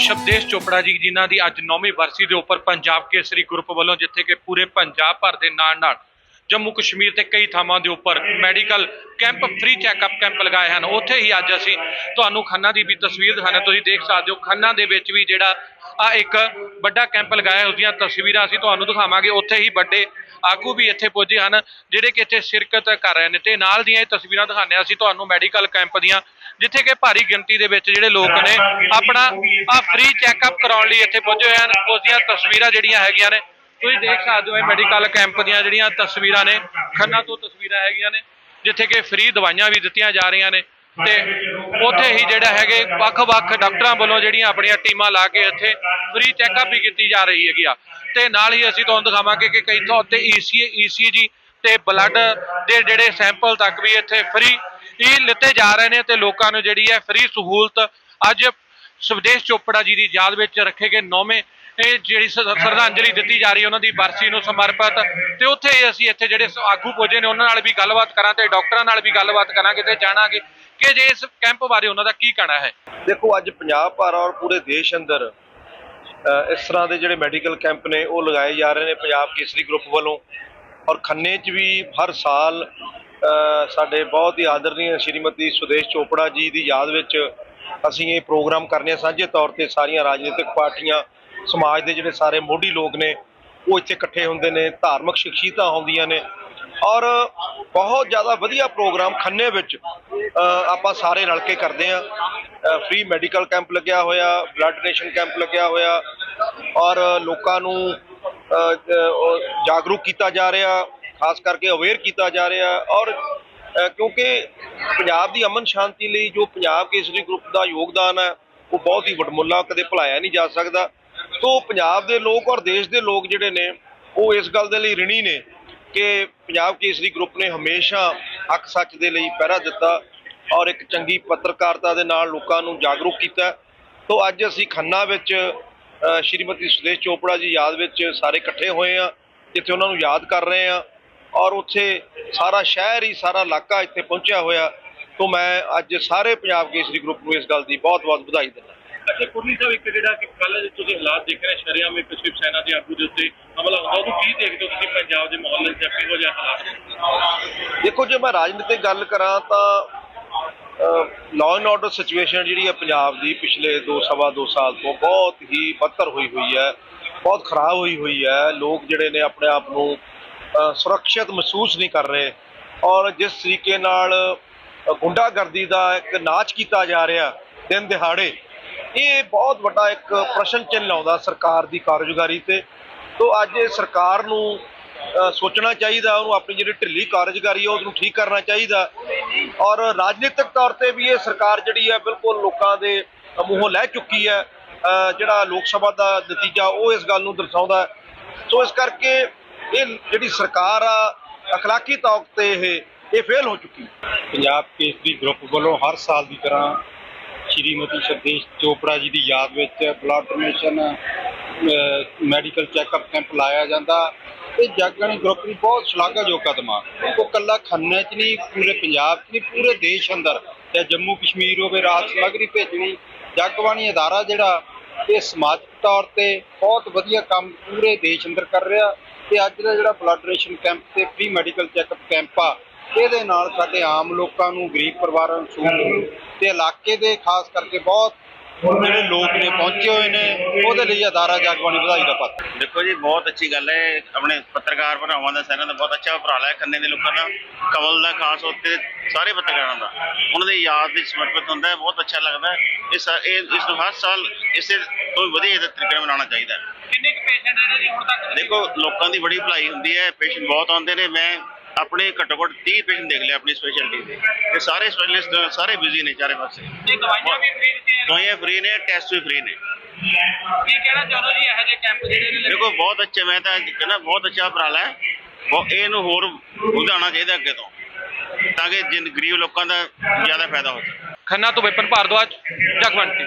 ਸ਼ਬਦੇਸ਼ ਚੋਪੜਾ ਜੀ, ਜਿਨ੍ਹਾਂ ਦੀ ਅੱਜ 9ਵੀਂ ਵਰਸੀ ਦੇ ਉੱਪਰ ਪੰਜਾਬ ਕੇਸਰੀ ਗਰੁੱਪ ਵੱਲੋਂ ਜਿੱਥੇ ਕਿ ਪੂਰੇ ਪੰਜਾਬ ਭਰ ਦੇ ਨਾਲ ਨਾਲ ਜੰਮੂ ਕਸ਼ਮੀਰ ਤੇ ਕਈ ਥਾਵਾਂ ਦੇ ਉੱਪਰ medical camp free checkup camp ਲਗਾਏ ਹਨ। ਉੱਥੇ ਹੀ ਅੱਜ ਅਸੀਂ ਤੁਹਾਨੂੰ ਖੰਨਾ ਦੀ ਵੀ ਤਸਵੀਰ ਦਿਖਾਣਾ ਤੁਸੀਂ ਦੇਖ ਸਕਦੇ ਹੋ, ਖੰਨਾ ਦੇ ਵਿੱਚ ਵੀ ਜਿਹੜਾ ਆ ਇੱਕ ਵੱਡਾ ਕੈਂਪ ਲਗਾਇਆ ਉਹਦੀਆਂ ਤਸਵੀਰਾਂ ਅਸੀਂ ਤੁਹਾਨੂੰ ਦਿਖਾਵਾਂਗੇ। ਉੱਥੇ ਹੀ ਵੱਡੇ ਆਗੂ ਵੀ ਇੱਥੇ ਪੁੱਜੇ ਹਨ, ਜਿਹੜੇ ਕਿ ਇੱਥੇ ਸ਼ਿਰਕਤ ਕਰ ਰਹੇ ਨੇ ਤੇ ਨਾਲ ਦੀਆਂ ਇਹ ਤਸਵੀਰਾਂ ਦਿਖਾਉਂਦੇ ਹਾਂ। ਅਸੀਂ ਤੁਹਾਨੂੰ ਮੈਡੀਕਲ ਕੈਂਪ ਦੀਆਂ, ਜਿੱਥੇ ਕਿ ਭਾਰੀ ਗਿਣਤੀ ਦੇ ਵਿੱਚ ਜਿਹੜੇ ਲੋਕ ਨੇ ਆਪਣਾ ਆ ਫ੍ਰੀ ਚੈੱਕਅਪ ਕਰਾਉਣ ਲਈ ਇੱਥੇ ਪੁੱਜੇ ਹੋਏ ਹਨ। ਉਸ ਦੀਆਂ ਤਸਵੀਰਾਂ ਜਿਹੜੀਆਂ ਹੈਗੀਆਂ ਨੇ ਤੁਸੀਂ ਦੇਖ ਸਕਦੇ ਹੋ ਇਹ ਮੈਡੀਕਲ ਕੈਂਪ ਦੀਆਂ ਜਿਹੜੀਆਂ ਤਸਵੀਰਾਂ ਨੇ, ਖੰਨਾ ਤੋਂ ਤਸਵੀਰਾਂ ਹੈਗੀਆਂ ਨੇ, ਜਿੱਥੇ ਕਿ ਫ੍ਰੀ ਦਵਾਈਆਂ ਵੀ ਦਿੱਤੀਆਂ ਜਾ ਰਹੀਆਂ ਨੇ ਤੇ ਉੱਥੇ ਹੀ ਜਿਹੜਾ ਹੈਗੇ ਵੱਖ-ਵੱਖ ਡਾਕਟਰਾਂ ਵੱਲੋਂ ਜਿਹੜੀਆਂ ਆਪਣੀਆਂ ਟੀਮਾਂ ਲਾ ਕੇ ਇੱਥੇ ਫ੍ਰੀ ਚੈੱਕਅਪ ਵੀ ਕੀਤੀ ਜਾ ਰਹੀ ਹੈਗੀ ਆ। ਤੇ ਨਾਲ ਹੀ ਅਸੀਂ ਤੁਹਾਨੂੰ ਦਿਖਾਵਾਂਗੇ ਕਿ ਕਈ ਥਾਂ ਉੱਤੇ E ਈਸੀ ਈਸੀਜੀ ਤੇ ਬਲੱਡ ਦੇ ਜਿਹੜੇ ਸੈਂਪਲ ਤੱਕ ਵੀ ਇੱਥੇ ਫ੍ਰੀ ਹੀ ਲਿੱਤੇ ਜਾ ਰਹੇ ਨੇ ਤੇ ਲੋਕਾਂ ਨੂੰ ਜਿਹੜੀ ਹੈ ਫ੍ਰੀ ਸਹੂਲਤ ਅੱਜ ਸੁਵਦੇਸ਼ ਚੋਪੜਾ ਜੀ ਦੀ ਯਾਦ ਵਿੱਚ ਰੱਖੇ ਗਏ ਨੌਵੇਂ ਇਹ ਜਿਹੜੀ ਸ਼ਰਧਾਂਜਲੀ ਦਿੱਤੀ ਜਾ ਰਹੀ ਹੈ ਉਹਨਾਂ ਦੀ ਬਰਸੀ ਨੂੰ ਸਮਰਪਿਤ ਤੇ ਉੱਥੇ ਅਸੀਂ ਇੱਥੇ ਜਿਹੜੇ ਆਗੂ ਪੁੱਜੇ ਨੇ ਉਹਨਾਂ ਨਾਲ ਵੀ ਗੱਲਬਾਤ ਕਰਾਂ ਤੇ ਡਾਕਟਰਾਂ ਨਾਲ ਵੀ ਗੱਲਬਾਤ ਕਰਾਂਗੇ ਤੇ ਜਾਣਾਂਗੇ ਕਿ ਜੇ ਇਸ ਕੈਂਪ ਬਾਰੇ ਉਹਨਾਂ ਦਾ ਕੀ ਕਹਿਣਾ ਹੈ। ਦੇਖੋ, ਅੱਜ ਪੰਜਾਬ ਭਰ ਔਰ ਪੂਰੇ ਦੇਸ਼ ਅੰਦਰ ਇਸ ਤਰ੍ਹਾਂ ਦੇ ਜਿਹੜੇ ਮੈਡੀਕਲ ਕੈਂਪ ਨੇ, ਉਹ ਲਗਾਏ ਜਾ ਰਹੇ ਨੇ ਪੰਜਾਬ ਕੇਸਰੀ ਗਰੁੱਪ ਵੱਲੋਂ ਔਰ ਖੰਨੇ 'ਚ ਵੀ ਹਰ ਸਾਲ ਸਾਡੇ ਬਹੁਤ ਹੀ ਆਦਰਨੀय ਸ਼੍ਰੀਮਤੀ ਸੁਦੇਸ਼ ਚੋਪੜਾ ਜੀ ਦੀ ਯਾਦ ਵਿੱਚ ਅਸੀਂ ਇਹ ਪ੍ਰੋਗਰਾਮ ਕਰਨੇ ਆ। ਸਾਂਝੇ ਤੌਰ ਤੇ ਸਾਰੀਆਂ ਰਾਜਨੀਤਿਕ ਪਾਰਟੀਆਂ ਸਮਾਜ ਦੇ ਜਿਹੜੇ ਸਾਰੇ ਮੋਢੀ ਲੋਕ ਨੇ, ਉਹ ਇੱਥੇ ਇਕੱਠੇ ਹੁੰਦੇ ਨੇ, ਧਾਰਮਿਕ ਸ਼ਖਸੀਅਤਾਂ ਆਉਂਦੀਆਂ ਨੇ ਔਰ ਬਹੁਤ ਜ਼ਿਆਦਾ ਵਧੀਆ ਪ੍ਰੋਗਰਾਮ ਖੰਨੇ ਵਿੱਚ ਆਪਾਂ ਸਾਰੇ ਰਲ ਕੇ ਕਰਦੇ ਆ ਫ੍ਰੀ ਮੈਡੀਕਲ ਕੈਂਪ ਲੱਗਿਆ ਹੋਇਆ ਬਲੱਡ ਡੋਨੇਸ਼ਨ ਕੈਂਪ ਲੱਗਿਆ ਹੋਇਆ ਔਰ ਲੋਕਾਂ ਨੂੰ ਜਾਗਰੂਕ ਕੀਤਾ ਜਾ ਰਿਹਾ, ਖਾਸ ਕਰਕੇ ਅਵੇਅਰ ਕੀਤਾ ਜਾ ਰਿਹਾ ਔਰ ਕਿਉਂਕਿ ਪੰਜਾਬ ਦੀ ਅਮਨ ਸ਼ਾਂਤੀ ਲਈ ਜੋ ਪੰਜਾਬ ਕੇਸਰੀ ਗਰੁੱਪ ਦਾ ਯੋਗਦਾਨ ਹੈ, ਉਹ ਬਹੁਤ ਹੀ ਵਡਮੁੱਲਾ, ਕਦੇ ਭੁਲਾਇਆ ਨਹੀਂ ਜਾ ਸਕਦਾ। ਤੋਂ ਪੰਜਾਬ ਦੇ ਲੋਕ ਔਰ ਦੇਸ਼ ਦੇ ਲੋਕ ਜਿਹੜੇ ਨੇ, ਉਹ ਇਸ ਗੱਲ ਦੇ ਲਈ ਰਿਣੀ ਨੇ ਕਿ ਪੰਜਾਬ ਕੇਸਰੀ ਗਰੁੱਪ ਨੇ ਹਮੇਸ਼ਾ ਹੱਕ ਸੱਚ ਦੇ ਲਈ ਪਹਿਰਾ ਦਿੱਤਾ ਔਰ ਇੱਕ ਚੰਗੀ ਪੱਤਰਕਾਰਤਾ ਦੇ ਨਾਲ ਲੋਕਾਂ ਨੂੰ ਜਾਗਰੂਕ ਕੀਤਾ। ਤੋਂ ਅੱਜ ਅਸੀਂ ਖੰਨਾ ਵਿੱਚ ਸ਼੍ਰੀਮਤੀ ਸੁਦੇਸ਼ ਚੋਪੜਾ ਜੀ ਯਾਦ ਵਿੱਚ ਸਾਰੇ ਇਕੱਠੇ ਹੋਏ ਆ ਜਿੱਥੇ ਉਹਨਾਂ ਨੂੰ ਯਾਦ ਕਰ ਰਹੇ ਆ ਔਰ ਉੱਥੇ ਸਾਰਾ ਸ਼ਹਿਰ ਹੀ, ਸਾਰਾ ਇਲਾਕਾ ਇੱਥੇ ਪਹੁੰਚਿਆ ਹੋਇਆ। ਤੋਂ ਮੈਂ ਅੱਜ ਸਾਰੇ ਪੰਜਾਬ ਕੇਸਰੀ ਗਰੁੱਪ ਨੂੰ ਇਸ ਗੱਲ ਦੀ ਬਹੁਤ-ਬਹੁਤ ਵਧਾਈ ਦਿੰਦਾ। ਅੱਛਾ ਕੁਰਨੀ ਸਾਹਿਬ, ਇੱਕ ਜਿਹੜਾ ਕਿ ਕੱਲ ਤੁਸੀਂ ਹਾਲਾਤ ਦੇਖ ਰਹੇ, ਸ਼ਰਿਆਮ ਇੱਕ ਸ਼ਿਵ ਸੈਨਾ ਦੇ ਆਗੂ ਦੇ ਉੱਤੇ ਹਮਲਾ ਹੁੰਦਾ ਉਹਨੂੰ ਕੀ ਦੇਖਦੇ ਹੋ ਤੁਸੀਂ ਪੰਜਾਬ ਦੇ ਮਾਹੌਲ ਵਿੱਚ ਕਿਹੋ ਜਿਹਾ ਹਾਲਾਤ ਦੇਖੋ, ਜੇ ਮੈਂ ਰਾਜਨੀਤਿਕ ਗੱਲ ਕਰਾਂ ਤਾਂ ਲਾਅ ਐਂਡ ਆਰਡਰ ਸਿਚੁਏਸ਼ਨ ਜਿਹੜੀ ਹੈ ਪੰਜਾਬ ਦੀ ਪਿਛਲੇ 2 ਸਵਾ 2 ਸਾਲ ਤੋਂ ਬਹੁਤ ਹੀ ਬਦਤਰ ਹੋਈ ਹੋਈ ਹੈ, ਬਹੁਤ ਖਰਾਬ ਹੋਈ ਹੋਈ ਹੈ। ਲੋਕ ਜਿਹੜੇ ਨੇ ਆਪਣੇ ਆਪ ਨੂੰ ਸੁਰੱਖਿਅਤ ਮਹਿਸੂਸ ਨਹੀਂ ਕਰ ਰਹੇ। ਔਰ ਜਿਸ ਤਰੀਕੇ ਨਾਲ ਗੁੰਡਾਗਰਦੀ ਦਾ ਇੱਕ ਨਾਚ ਕੀਤਾ ਜਾ ਰਿਹਾ ਦਿਨ ਦਿਹਾੜੇ ਇਹ ਬਹੁਤ ਵੱਡਾ ਇੱਕ ਪ੍ਰਸ਼ਨ ਚਿੰਨ੍ਹ ਲਾਉਂਦਾ ਸਰਕਾਰ ਦੀ ਕਾਰਜਕਾਰੀ ਤੇ ਤੋਂ ਅੱਜ ਇਹ ਸਰਕਾਰ ਨੂੰ ਅ, ਸੋਚਣਾ ਚਾਹੀਦਾ ਉਹਨੂੰ ਆਪਣੀ ਜਿਹੜੀ ਢਿੱਲੀ ਕਾਰਜਕਾਰੀ ਹੈ ਉਹਨੂੰ ਠੀਕ ਕਰਨਾ ਚਾਹੀਦਾ ਔਰ ਰਾਜਨੀਤਿਕ ਤੌਰ ਤੇ ਵੀ ਇਹ ਸਰਕਾਰ ਜਿਹੜੀ ਹੈ ਬਿਲਕੁਲ ਲੋਕਾਂ ਦੇ ਮੂੰਹੋਂ ਲੈ ਚੁੱਕੀ ਹੈ ਅ, ਜਿਹੜਾ ਲੋਕ ਸਭਾ ਦਾ ਨਤੀਜਾ ਉਹ ਇਸ ਗੱਲ ਨੂੰ ਦਰਸਾਉਂਦਾ ਹੈ। ਸੋ ਇਸ ਕਰਕੇ ਇਹ ਜਿਹੜੀ ਸਰਕਾਰ ਆ اخلاقی ਤੌਰ ਤੇ ਇਹ ਇਹ ਫੇਲ ਹੋ ਚੁੱਕੀ ਹੈ ਪੰਜਾਬ ਕੇਸਰੀ ਗਰੁੱਪ ਵੱਲੋਂ ਹਰ ਸਾਲ ਦੀ ਤਰ੍ਹਾਂ ਸ਼੍ਰੀਮਤੀ ਸਰਦੇਸ਼ ਚੋਪੜਾ ਜੀ ਦੀ ਯਾਦ ਵਿੱਚ blood donation medical checkup camp ਲਾਇਆ ਜਾਂਦਾ ਇਹ ਜਾਗਰਣੀ ਗਰੁੱਪ ਦੀ ਬਹੁਤ ਸ਼ਲਾਘਾਯੋਗ ਕਦਮ ਆ ਉਹ ਕੱਲਾ ਖੰਨੇ 'ਚ ਨਹੀਂ ਪੂਰੇ ਪੰਜਾਬ 'ਚ ਨਹੀਂ ਪੂਰੇ ਦੇਸ਼ ਅੰਦਰ ਤੇ ਜੰਮੂ ਕਸ਼ਮੀਰ ਹੋਵੇ ਰਾਜ ਸਮੱਗਰੀ ਭੇਜਣੀ ਜਗਬਾਣੀ ਅਦਾਰਾ ਜਿਹੜਾ ਇਹ ਸਮਾਜਿਕ ਤੌਰ ਤੇ ਬਹੁਤ ਵਧੀਆ ਕੰਮ ਪੂਰੇ ਦੇਸ਼ ਅੰਦਰ ਕਰ ਰਿਹਾ ਤੇ ਅੱਜ ਦਾ ਜਿਹੜਾ ਬਲੱਡ ਡੋਨੇਸ਼ਨ ਕੈਂਪ ਤੇ ਫ੍ਰੀ ਮੈਡੀਕਲ ਚੈੱਕਅਪ ਕੈਂਪ ਆ ਇਹਦੇ ਨਾਲ ਸਾਡੇ ਆਮ ਲੋਕਾਂ ਨੂੰ ਗਰੀਬ ਪਰਿਵਾਰਾਂ ਨੂੰ ਸਹੂਲਤ ਤੇ ਇਲਾਕੇ ਦੇ ਖਾਸ ਕਰਕੇ ਬਹੁਤ ਜਿਹੜੇ ਲੋਕ ਨੇ ਪਹੁੰਚੇ ਹੋਏ ਨੇ ਉਹਦੇ ਲਈ ਅਦਾਰਾ ਜਗਬਾਣੀ ਵਧਾਈ ਦਾ ਪਾਤਰ ਦੇਖੋ ਜੀ ਬਹੁਤ ਅੱਛੀ ਗੱਲ ਹੈ। ਆਪਣੇ ਪੱਤਰਕਾਰ ਭਰਾਵਾਂ ਦਾ ਸਾਰਿਆਂ ਦਾ ਬਹੁਤ ਅੱਛਾ ਉਪਰਾਲਾ ਹੈ ਖੰਨੇ ਦੇ ਲੋਕਾਂ ਦਾ। ਕਵਲ ਦਾ ਖਾਸ ਉੱਤੇ ਸਾਰੇ ਪੱਤਰਕਾਰਾਂ ਦਾ। ਉਹਨਾਂ ਦੀ ਯਾਦ ਵਿੱਚ ਸਮਰਪਿਤ ਹੁੰਦਾ ਹੈ। ਬਹੁਤ ਅੱਛਾ ਲੱਗਦਾ ਹੈ। ਇਸ ਇਹ ਇਸ ਨੂੰ ਹਰ ਸਾਲ ਇਸੇ ਤੋਂ ਵੀ ਵਧੀਆ ਤਰੀਕੇ ਨਾਲ ਮਨਾਉਣਾ ਚਾਹੀਦਾ ਹੈ। ਕਿੰਨੇ ਕੁ ਪੇਸ਼ੈਂਟ ਨੇ ਜੀ ਹੁਣ ਤੱਕ? ਦੇਖੋ ਲੋਕਾਂ ਦੀ ਬੜੀ ਭਲਾਈ ਹੁੰਦੀ ਹੈ। ਪੇਸ਼ੈਂਟ ਬਹੁਤ ਆਉਂਦੇ ਨੇ। ਮੈਂ ਆਪਣੇ ਘੱਟੋ ਘੱਟ 30 ਪੇਸ਼ੈਂਟ ਦੇਖ ਲਿਆ ਆਪਣੀ ਸਪੈਸ਼ਲਿਟੀ ਦੇ ਤੇ ਸਾਰੇ ਸਪੈਸ਼ਲਿਸਟ ਸਾਰੇ ਬਿਜ਼ੀ ਨੇ ਚਾਰੇ ਪਾਸੇ। ਇਹ ਦਵਾਈਆਂ ਵੀ ਫ੍ਰੀ ਦਿੱਤੀਆਂ ਦਵਾਈਆਂ ਫ੍ਰੀ ਨੇ ਟੈਸਟ ਵੀ ਫ੍ਰੀ ਨੇ। ਕੀ ਕਹਿਣਾ ਚਾਹੁੰਦੇ ਜੀ ਇਹੋ ਜਿਹੇ ਕੈਂਪ ਜਿਹੜੇ ਨੇ ਦੇਖੋ ਬਹੁਤ ਅੱਛਾ ਮੈਂ ਤਾਂ ਕਹਿੰਦਾ ਬਹੁਤ ਅੱਛਾ ਉਪਰਾਲਾ ਹੈ। ਬਹੁਤ ਇਹਨੂੰ ਹੋਰ ਵਧਾਉਣਾ ਚਾਹੀਦਾ ਅੱਗੇ ਤੋਂ ਤਾਂ ਕਿ ਜਿਨ ਗਰੀਬ ਲੋਕਾਂ ਦਾ ਜ਼ਿਆਦਾ ਫਾਇਦਾ ਹੋ ਸਕੇ। ਖੰਨਾ ਤੋਂ ਵਿਪਨ ਭਾਰਦਵਾਜ ਜਗਵੰਤ